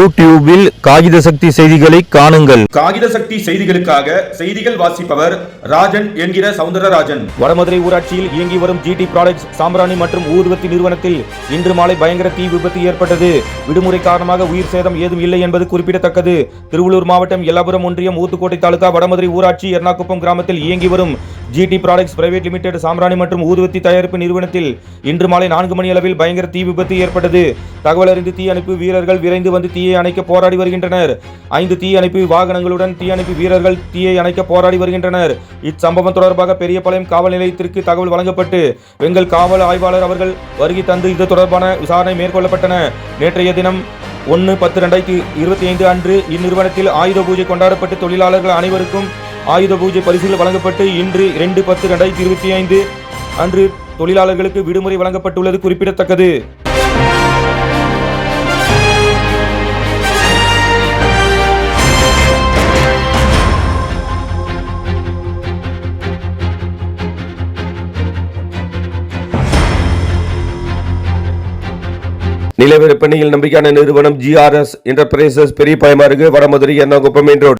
யூடியூபில் காகித சக்தி செய்திகளை காணுங்கள். காகித சக்தி செய்திகளுக்காக செய்திகள் வாசிப்பவர் ராஜன் என்கிற சவுந்தரராஜன். வடமதுரை ஊராட்சியில் இயங்கி வரும் ஜிடி ப்ராடக்ட்ஸ் சாம்பிராணி மற்றும் ஊதுவத்தி நிறுவனத்தில் இன்று மாலை பயங்கர தீ விபத்து ஏற்பட்டது. விடுமுறை காரணமாக உயிர் சேதம் ஏதும் இல்லை என்பது குறிப்பிடத்தக்கது. திருவள்ளூர் மாவட்டம் எல்லாபுரம் ஒன்றியம் ஊத்துக்கோட்டை தாலுகா வடமதுரை ஊராட்சி எர்ணாகுப்பம் கிராமத்தில் இயங்கி வரும் ஜிடி ப்ராடக்ட்ஸ் பிரைவேட் லிமிடெட் சாம்ராணி மற்றும் ஊதுவத்தி தயாரிப்பு நிறுவனத்தில் இன்று மாலை நான்கு மணி அளவில் பயங்கர தீ விபத்து ஏற்பட்டது. தகவல் அறிந்து தீயணைப்பு வீரர்கள் விரைந்து வந்து தீயை அணைக்க போராடி வருகின்றனர். ஐந்து தீயணைப்பு வாகனங்களுடன் தீயணைப்பு வீரர்கள் தீயை அணைக்க போராடி வருகின்றனர். இச்சம்பவம் தொடர்பாக பெரியபாளையம் காவல் நிலையத்திற்கு தகவல் வழங்கப்பட்டு எங்கள் காவல் ஆய்வாளர் அவர்கள் வருகை தந்து இது தொடர்பான விசாரணை மேற்கொள்ளப்பட்டன. நேற்றைய தினம் ஒன்று பத்து ரெண்டாயிரத்தி இருபத்தி ஐந்து அன்று இந்நிறுவனத்தில் ஆயுத பூஜை கொண்டாடப்பட்டு தொழிலாளர்கள் அனைவருக்கும் ஆயுத பூஜை பரிசுகள் வழங்கப்பட்டு இன்று இரண்டு பத்து ரெண்டாயிரத்தி இருபத்தி ஐந்து அன்று தொழிலாளர்களுக்கு விடுமுறை வழங்கப்பட்டுள்ளது குறிப்பிடத்தக்கது. நிலவிற்பனையில் நம்பிக்கையான நிறுவனம் ஜிஆர்எஸ் என்டர்பிரைசஸ் பெரிய பயமாறு வடமதுரை எர்ணாகுப்பம் மெயின் ரோடு.